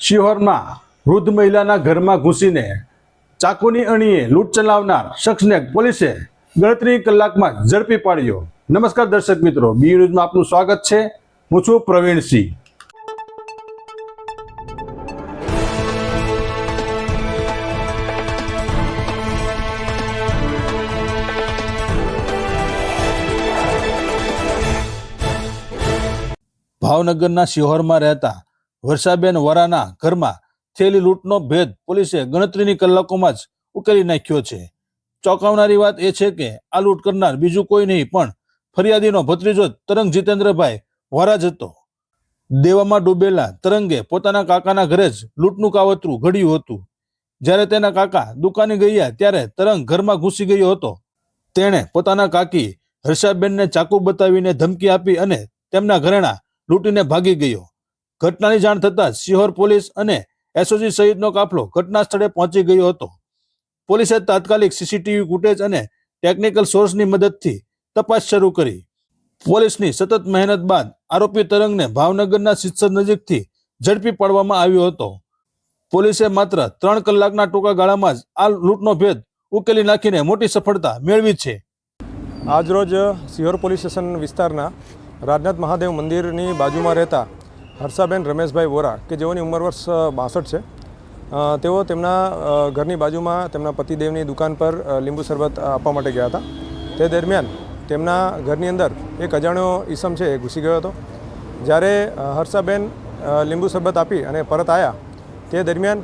શિહોરમાં વૃદ્ધ મહિલાના ઘરમાં ઘૂસીને ચાકુની અણીએ લૂંટ ચલાવનાર શખ્સને પોલીસે ગણતરી કલાકમાં ઝડપી પાડ્યો. નમસ્કાર દર્શક મિત્રો, બી ન્યૂઝમાં આપનું સ્વાગત છે. હું છું પ્રવીણસિંહ ભાવનગરના શિહોરમાં રહેતા વર્ષાબેન વરાના ઘરમાં થયેલી લૂંટનો ભેદ પોલીસે ગણતરીની કલાકોમાં જ ઉકેલી નાખ્યો છે. ચોંકાવનારી વાત એ છે કે આ લૂંટ કરનાર બીજું કોઈ નહીં, પણ ફરિયાદીનો ભત્રીજો તરંગ જીતેન્દ્રભાઈ વરા જ હતો. દેવામાં ડૂબેલા તરંગે પોતાના કાકાના ઘરે જ લૂંટનું કાવતરું ઘડ્યું હતું. જ્યારે તેના કાકા દુકાને ગયા ત્યારે તરંગ ઘરમાં ઘૂસી ગયો હતો. તેણે પોતાના કાકી હર્ષાબેનને ચાકુ બતાવીને ધમકી આપી અને તેમના ઘરેણા લૂંટીને ભાગી ગયો. ઘટનાની જાણ થતાં સિહોર પોલીસ અને એસઓજી સહિતનો કાફલો ઘટના સ્થળે પહોંચી ગયો હતો. પોલીસે તાત્કાલિક સીસીટીવી ફૂટેજ અને ટેકનિકલ સોર્સની મદદથી તપાસ શરૂ કરી. પોલીસની સતત મહેનત બાદ આરોપી તરંગને ભાવનગરના સિત્સર નજીકથી ઝડપી પાડવામાં આવ્યો હતો. પોલીસે માત્ર ત્રણ કલાકના ટૂંકા ગાળામાં જ આ લૂંટનો ભેદ ઉકેલી નાખીને મોટી સફળતા મેળવી છે. આજરોજ સિહોર પોલીસ સ્ટેશન વિસ્તારના રાજનાથ મહાદેવ મંદિરની બાજુમાં રહેતા હર્ષાબેન રમેશભાઈ વોરા, કે જેઓની ઉંમર વર્ષ બાસઠ છે. તેઓ તેમના ઘરની બાજુમાં તેમના પતિદેવની દુકાન પર લીંબુ શરબત આપવા માટે ગયા હતા. તે દરમિયાન તેમના ઘરની અંદર એક અજાણ્યો ઈસમ છે એ ઘૂસી ગયો હતો. જ્યારે હર્ષાબેન લીંબુ શરબત આપી અને પરત આવ્યા તે દરમિયાન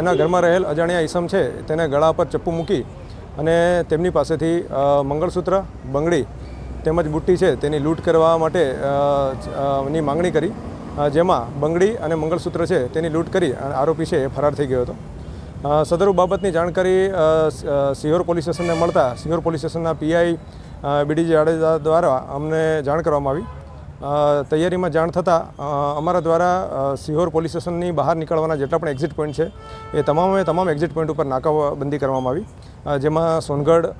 એના ઘરમાં રહેલ અજાણ્યા ઈસમ છે તેને ગળા પર ચપ્પુ મૂકી અને તેમની પાસેથી મંગળસૂત્ર, બંગડી તેમજ બુટ્ટી છે તેની લૂંટ કરવા માટે ની માંગણી કરી. જેમાં બંગડી અને મંગળસૂત્ર છે તેની લૂંટ કરી અને આરોપી છે એ ફરાર થઈ ગયો હતો. સદરૂ બાબતની જાણકારી સિહોર પોલીસ સ્ટેશનને મળતા સિહોર પોલીસ સ્ટેશનના પીઆઈ બીડી જાડેજા દ્વારા અમને જાણ કરવામાં આવી. તૈયારીમાં જાણ થતાં અમારા દ્વારા સિહોર પોલીસ સ્ટેશનની બહાર નીકળવાના જેટલા પણ એક્ઝિટ પોઈન્ટ છે, એ તમામે તમામ એક્ઝિટ પોઈન્ટ ઉપર નાકાબંધી કરવામાં આવી. જેમાં સોનગઢ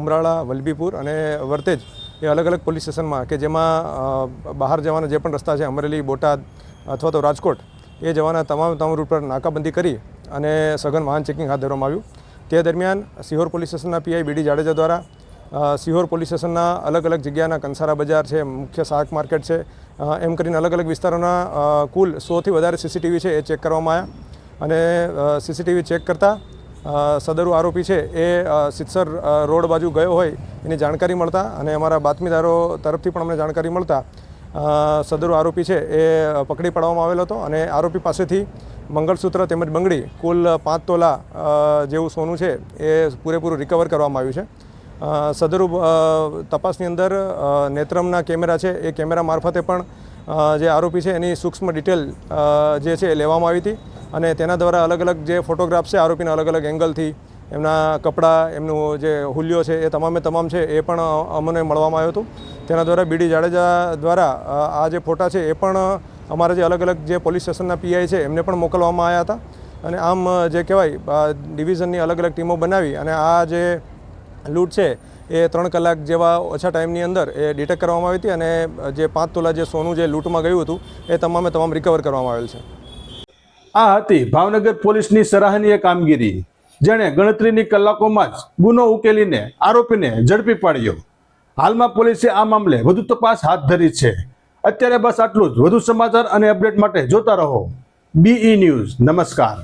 ઉમરાળા, વલભીપુર અને વર્તેજ એ અલગ અલગ પોલીસ સ્ટેશનમાં કે જેમાં બહાર જવાના જે પણ રસ્તા છે, અમરેલી, બોટાદ અથવા તો રાજકોટ, એ જવાના તમામ તમામ રૂટ પર નાકાબંધી કરી અને સઘન વાહન ચેકિંગ હાથ ધરવામાં આવ્યું. તે દરમિયાન સિહોર પોલીસ સ્ટેશનના પીઆઈ બીડી જાડેજા દ્વારા સિહોર પોલીસ સ્ટેશનના અલગ અલગ જગ્યાના કંસારા બજાર છે, મુખ્ય શાક માર્કેટ છે એમ કરીને અલગ અલગ વિસ્તારોના કુલ સોથી વધારે સીસીટીવી છે એ ચેક કરવામાં આવ્યા. અને સીસીટીવી ચેક કરતાં સદરુ આરોપી છે એ સિત્સર રોડ બાજુ ગયો હોય એની જાણકારી મળતા અને અમારા બાતમીદારો તરફથી પણ અમને જાણકારી મળતા સદરુ આરોપી છે એ પકડી પાડવામાં આવેલો હતો અને આરોપી પાસેથી મંગળસૂત્ર તેમજ બંગડી કુલ પાંચ તોલા જેવું સોનું છે એ પૂરેપૂરું રિકવર કરવામાં આવ્યું છે. સદરુ તપાસની અંદર નેત્રમના કેમેરા છે એ કેમેરા મારફતે પણ જે આરોપી છે એની સૂક્ષ્મ ડિટેલ જે છે એ લેવામાં આવી હતી. અને તેના દ્વારા અલગ અલગ જે ફોટોગ્રાફ્સ છે, આરોપીના અલગ અલગ એંગલથી એમના કપડાં, એમનું જે હુલિયો છે, એ તમામે તમામ છે, એ પણ અમને મળવામાં આવ્યું હતું. તેના દ્વારા બીડી જાડેજા દ્વારા આ જે ફોટા છે, એ પણ અમારા જે અલગ અલગ જે પોલીસ સ્ટેશનના પીઆઈ છે, એમને પણ મોકલવામાં આવ્યા હતા. અને આમ જે કહેવાય ડિવિઝનની અલગ અલગ ટીમો બનાવી અને આ જે લૂંટ છે, એ ત્રણ કલાક જેવા ઓછા ટાઈમની અંદર એ ડિટેક્ટ કરવામાં આવી હતી અને જે પાંચ તોલા જે સોનું જે લૂંટમાં ગયું હતું, એ તમામે તમામ રિકવર કરવામાં આવેલ છે. આ હતી ભાવનગર પોલીસની સરાહનીય કામગીરી, જેણે ગણતરીની કલાકોમાં જ ગુનો ઉકેલીને આરોપીને ઝડપી પાડ્યો. હાલમાં પોલીસે આ મામલે વધુ તપાસ હાથ ધરી છે. અત્યારે બસ આટલું જ. વધુ સમાચાર અને અપડેટ માટે જોતા રહો. બીઈ ન્યૂઝ નમસ્કાર.